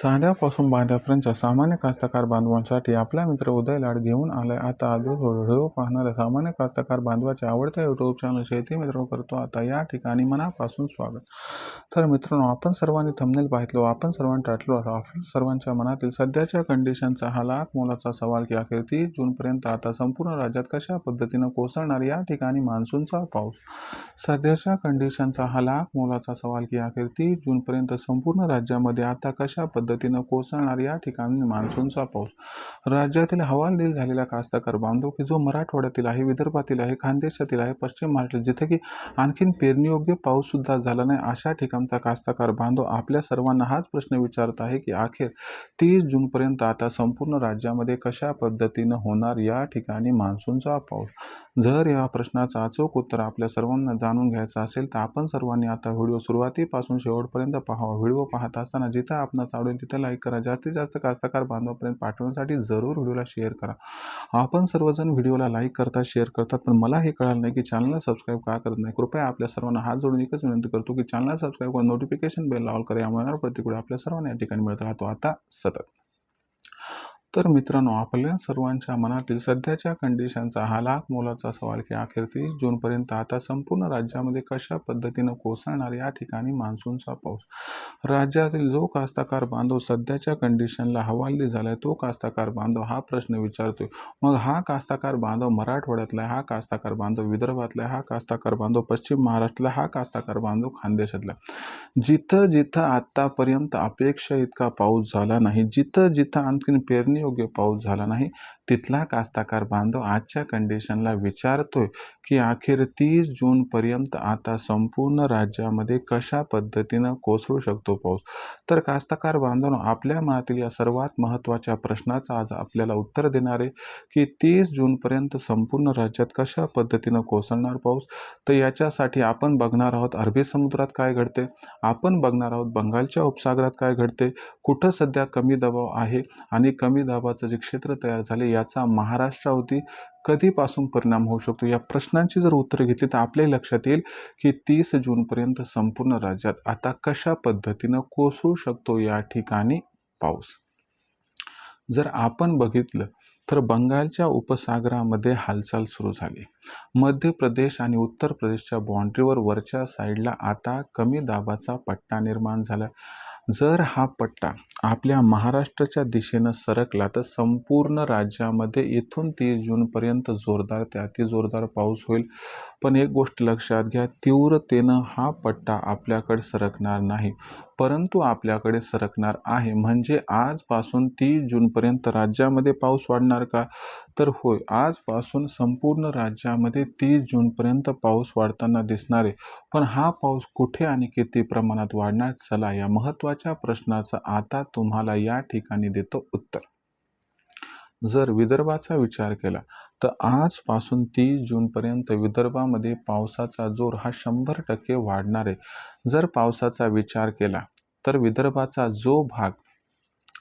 चांद्यापासून बांध्यापर्यंतच्या सामान्य कास्तकार बांधवांसाठी आपला मित्र उदय लाड घेऊन आलाय. आता आजो व्हिडिओ पाहणाऱ्या सामान्य कास्तकार बांधवाच्या आवडत्या युट्यूब चॅनल शेती मित्र करतो. आता या ठिकाणी मनापासून स्वागत. तर मित्रांनो आपण सर्वांनी थंबनेल पाहितलो आपण सर्वांनी टाटलो आपण सर्वांच्या मनातील सध्याच्या कंडिशनचा हा लाख मोलाचा सवाल की अखेर तीस जूनपर्यंत आता संपूर्ण राज्यात कशा पद्धतीनं कोसळणार या ठिकाणी मान्सूनचा पाऊस? सध्याच्या कंडिशनचा हा लाख मोलाचा सवाल की अखेर तीस जूनपर्यंत संपूर्ण राज्यामध्ये आता कशा पद्धतीनं कोसळणार या ठिकाणी मान्सूनचा पाऊस. राज्यातील हवालदिल झालेला कास्तकार बांधव की जो मराठवाड्यातील आहे विदर्भातील आहे खानदेशातील आहे पश्चिम महाराष्ट्रात जिथे की आणखीन पेरणीयोग्य पाऊस सुद्धा झाला नाही अशा ठिकाणचा कास्तकार बांधव आपल्या सर्वांना हाच प्रश्न विचारत आहे की अखेर तीस जूनपर्यंत आता संपूर्ण राज्यामध्ये कशा पद्धतीनं होणार या ठिकाणी मान्सूनचा पाऊस? जर या प्रश्नाचं अचूक उत्तर आपल्या सर्वांना जाणून घ्यायचं असेल तर आपण सर्वांनी आता व्हिडिओ सुरुवातीपासून शेवटपर्यंत पाहावा. व्हिडिओ पाहत असताना जिथं आपणास आवडेल तिथं लाईक करा. जास्तीत जास्त कास्तकार बांधवापर्यंत पाठवण्यासाठी जरूर व्हिडिओला शेअर करा. आपण सर्वजण व्हिडिओला लाईक करतात शेअर करतात पण मला हे कळालं नाही की चॅनलला सबस्क्राईब का करत नाही. कृपया आपल्या सर्वांना हात जोडून एकच विनंती करतो की चॅनलला सबस्क्राईब करून नोटिफिकेशन बेल ऑल करा. यामुळे प्रतिक्रिया आपल्या सर्वांना या ठिकाणी मिळत राहतो. आता सतत. तर मित्रांनो आपल्या सर्वांच्या मनातील सध्याच्या कंडिशनचा हा लाख मोलाचा सवाल की अखेर तीस जूनपर्यंत आता संपूर्ण राज्यामध्ये कशा पद्धतीनं कोसळणार या ठिकाणी मान्सूनचा पाऊस? राज्यातील जो कास्तकार बांधव सध्याच्या कंडिशनला हवाली झालाय तो कास्तकार बांधव हा प्रश्न विचारतोय. मग हा कास्तकार बांधव मराठवाड्यातला हा कास्तकार बांधव विदर्भातला हा कास्तकार बांधव पश्चिम महाराष्ट्रातला हा कास्तकार बांधव खानदेशातला जिथं जिथं आत्तापर्यंत अपेक्षा इतका पाऊस झाला नाही जिथं जिथं आणखीन पेरणी योग्य पाऊस झाला नाही. तिथला कास्ताकार बांधव आजच्या कंडिशनला विचारतोय की अखेर तीस जूनपर्यंत आता संपूर्ण राज्यामध्ये कशा पद्धतीनं कोसळू शकतो पाऊस? तर कास्तकार बांधव आपल्या मनातील या सर्वात महत्त्वाच्या प्रश्नाचं आज आपल्याला उत्तर देणार आहे की तीस जूनपर्यंत संपूर्ण राज्यात कशा पद्धतीनं कोसळणार पाऊस? तर याच्यासाठी आपण बघणार आहोत अरबी समुद्रात काय घडते आपण बघणार आहोत बंगालच्या उपसागरात काय घडते कुठं सध्या कमी दबाव आहे? आणि कमी दाबाचं जे क्षेत्र तयार झाले या याचा महाराष्ट्रावरती कधीपासून परिणाम होऊ शकतो? या प्रश्नांची जर उत्तरं घेतली तर आपल्या लक्षात येईल की तीस जूनपर्यंत संपूर्ण राज्यात आता कशा पद्धतीनं कोसळू शकतो या ठिकाणी पाऊस? जर आपण बघितलं तर बंगालच्या उपसागरामध्ये हालचाल सुरू झाली. मध्य प्रदेश आणि उत्तर प्रदेशच्या बाँड्रीवर वरच्या साईडला आता कमी दाबाचा पट्टा निर्माण झाला. जर हा पट्टा आपल्या महाराष्ट्राच्या दिशेनं सरकला तर संपूर्ण राज्यामध्ये इथून तीस जूनपर्यंत जोरदार ते अति जोरदार पाऊस होईल. पण एक गोष्ट लक्षात घ्या तीव्रतेनं हा पट्टा आपल्याकडे सरकणार नाही. परंतु आपल्याकडे सरकणार आहे. म्हणजे आजपासून तीस जूनपर्यंत राज्यामध्ये पाऊस वाढणार का? तर होय आजपासून संपूर्ण राज्यामध्ये तीस जूनपर्यंत पाऊस वाढताना दिसणार आहे. पण हा पाऊस कुठे आणि किती प्रमाणात वाढणार? चला या महत्त्वाच्या प्रश्नाचं आता तुम्हाला या ठिकाणी देतो उत्तर. जर विदर्भाचा विचार केला तर आजपासून तीस जूनपर्यंत विदर्भामध्ये पावसाचा जोर हा शंभर टक्के वाढणार आहे. जर पावसाचा विचार केला तर विदर्भाचा जो भाग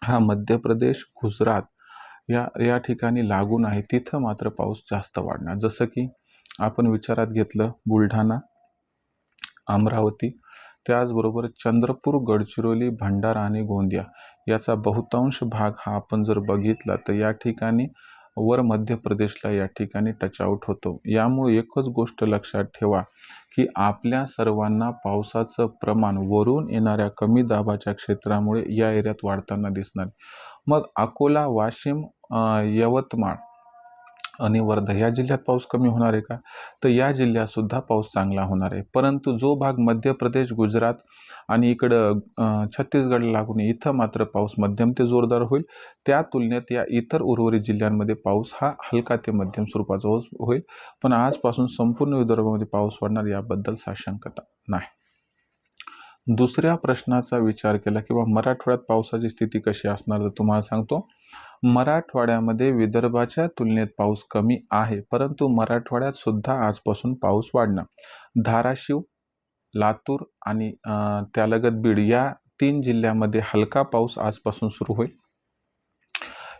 हा मध्य प्रदेश गुजरात या या ठिकाणी लागून आहे. तिथं मात्र पाऊस जास्त वाढणार. जसं की आपण विचारात घेतलं बुलढाणा अमरावती त्याचबरोबर चंद्रपूर गडचिरोली भंडारा आणि गोंदिया याचा बहुतांश भाग हा आपण जर बघितला तर या ठिकाणी वर मध्य प्रदेशला या ठिकाणी टचआउट होतो. यामुळे एकच गोष्ट लक्षात ठेवा की आपल्या सर्वांना पावसाचं प्रमाण वरून येणाऱ्या कमी दाबाच्या क्षेत्रामुळे या एरियात वाढताना दिसणार. मग अकोला वाशिम यवतमाळ आणि वर्धा या जिल्ह्यात पाऊस कमी होणार आहे का? तर या जिल्ह्यातसुद्धा पाऊस चांगला होणार आहे. परंतु जो भाग मध्य प्रदेश गुजरात आणि इकडं छत्तीसगडला लागून इथं मात्र पाऊस मध्यम ते जोरदार होईल. त्या तुलनेत या इतर उर्वरित जिल्ह्यांमध्ये पाऊस हा हलका ते मध्यम स्वरूपाचा होईल. पण आजपासून संपूर्ण विदर्भामध्ये पाऊस पडणार याबद्दल साशंकता नाही. दुसऱ्या प्रश्नाचा विचार केला किंवा मराठवाड्यात पावसाची स्थिती कशी असणार तर तुम्हाला सांगतो. मराठवाड्यामध्ये विदर्भाच्या तुलनेत पाऊस कमी आहे परंतु मराठवाड्यात सुद्धा आजपासून पाऊस वाढणार. धाराशिव लातूर आणि त्यालगत बीड या तीन जिल्ह्यामध्ये हलका पाऊस आजपासून सुरू होईल.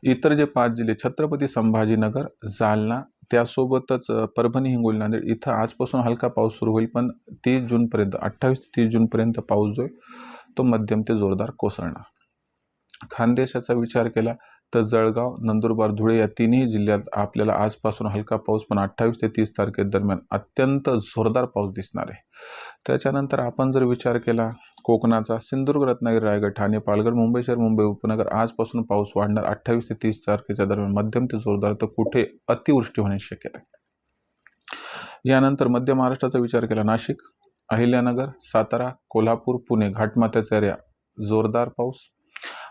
इतर जे पाच जिल्हे छत्रपती संभाजीनगर जालना त्यासोबतच परभणी हिंगोली नांदेड इथं आजपासून हलका पाऊस सुरू होईल पण तीस जूनपर्यंत अठ्ठावीस ते तीस जूनपर्यंत पाऊस जो आहे तो मध्यम ते जोरदार कोसळणार. खानदेशाचा विचार केला तर जळगाव नंदुरबार धुळे या तिन्ही जिल्ह्यात आपल्याला आजपासून हलका पाऊस पण अठ्ठावीस ते तीस तारखेदरम्यान अत्यंत जोरदार पाऊस दिसणार आहे. त्याच्यानंतर आपण जर विचार केला कोकणाचा सिंधुदुर्ग रत्नागिरी रायगड ठाणे पालघर मुंबई शहर मुंबई उपनगर. आजपासून पाऊस वाढणार अठ्ठावीस ते तीस तारखेच्या दरम्यान. मध्यम ते जोरदार तर कुठे अतिवृष्टी होण्याची शक्यता आहे. यानंतर मध्य महाराष्ट्राचा विचार केला. नाशिक अहिल्यानगर सातारा कोल्हापूर पुणे घाटमाथ्याचा एरिया जोरदार पाऊस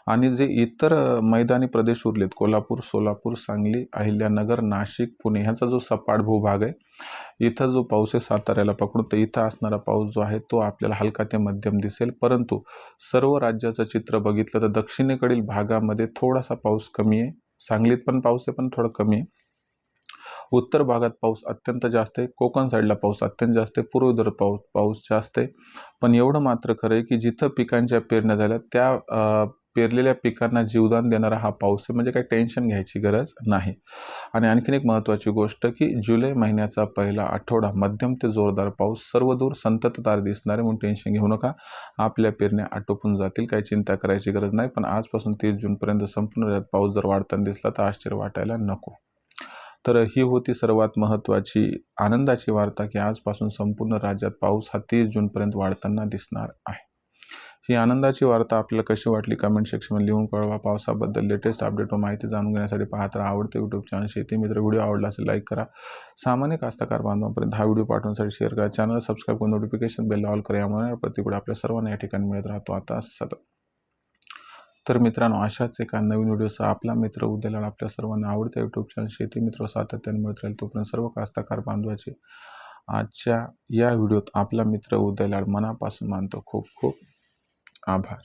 आणि जे इतर मैदानी प्रदेश उरलेत कोल्हापूर सोलापूर सांगली अहिल्यानगर नाशिक पुणे ह्याचा जो सपाट भूभाग आहे इथं जो पाऊस आहे साताऱ्याला पकडून तर इथं असणारा पाऊस जो आहे तो आपल्याला हलका ते मध्यम दिसेल. परंतु सर्व राज्याचं चित्र बघितलं तर दक्षिणेकडील भागामध्ये थोडासा पाऊस कमी आहे. सांगलीत पण पाऊस आहे पण थोडं कमी आहे. उत्तर भागात पाऊस अत्यंत जास्त आहे. कोकण साईडला पाऊस अत्यंत जास्त आहे. पूर्व पाऊस पाऊस जास्त आहे. पण एवढं मात्र खरं आहे की जिथं पिकांच्या पेरण्या झाल्या त्या पेरलेल्या पिकांना जीवदान देणारा हा पाऊस आहे. म्हणजे काही टेन्शन घ्यायची गरज नाही. आणि आणखीन एक महत्त्वाची गोष्ट की जुलै महिन्याचा पहिला आठवडा मध्यम ते जोरदार पाऊस सर्वदूर संततधार दिसणारे म्हणून टेन्शन घेऊ नका. आपल्या पेरण्या आटोपून जातील काही चिंता करायची गरज नाही. पण आजपासून तीस जूनपर्यंत संपूर्ण राज्यात पाऊस जर वाढताना दिसला तर आश्चर्य वाटायला नको. तर ही होती सर्वात महत्त्वाची आनंदाची वार्ता की आजपासून संपूर्ण राज्यात पाऊस हा तीस जूनपर्यंत वाढताना दिसणार आहे. ही आनंदाची वार्ता आपल्याला कशी वाटली? कमेंट सेक्शनमध्ये लिहून कळवा. पावसाबद्दल लेटेस्ट अपडेट व माहिती जाणून घेण्यासाठी पाहत राहा. आवडते यूट्यूब चॅनल शेती मित्र व्हिडिओ आवडला असेल लाईक करा. सामान्य कास्तकार बांधवांपर्यंत हा व्हिडिओ पाठवण्यासाठी शेअर करा. चॅनल सबस्क्राईब करून नोटिफिकेशन बेल ऑल करा. यामुळे प्रतिकडे आपल्या सर्वांना या ठिकाणी मिळत राहतो. आता सतत. तर मित्रांनो अशाच एका नवीन व्हिडिओसह आपला मित्र उद्याला आपल्या सर्वांना आवडत्या यूट्यूब चॅनल शेती मित्र सातत्याने मिळत राहील. तोपर्यंत सर्व कास्तकार बांधवाचे आजच्या या व्हिडिओत आपला मित्र उदयलाड मनापासून मानतो. खूप खूप आभार.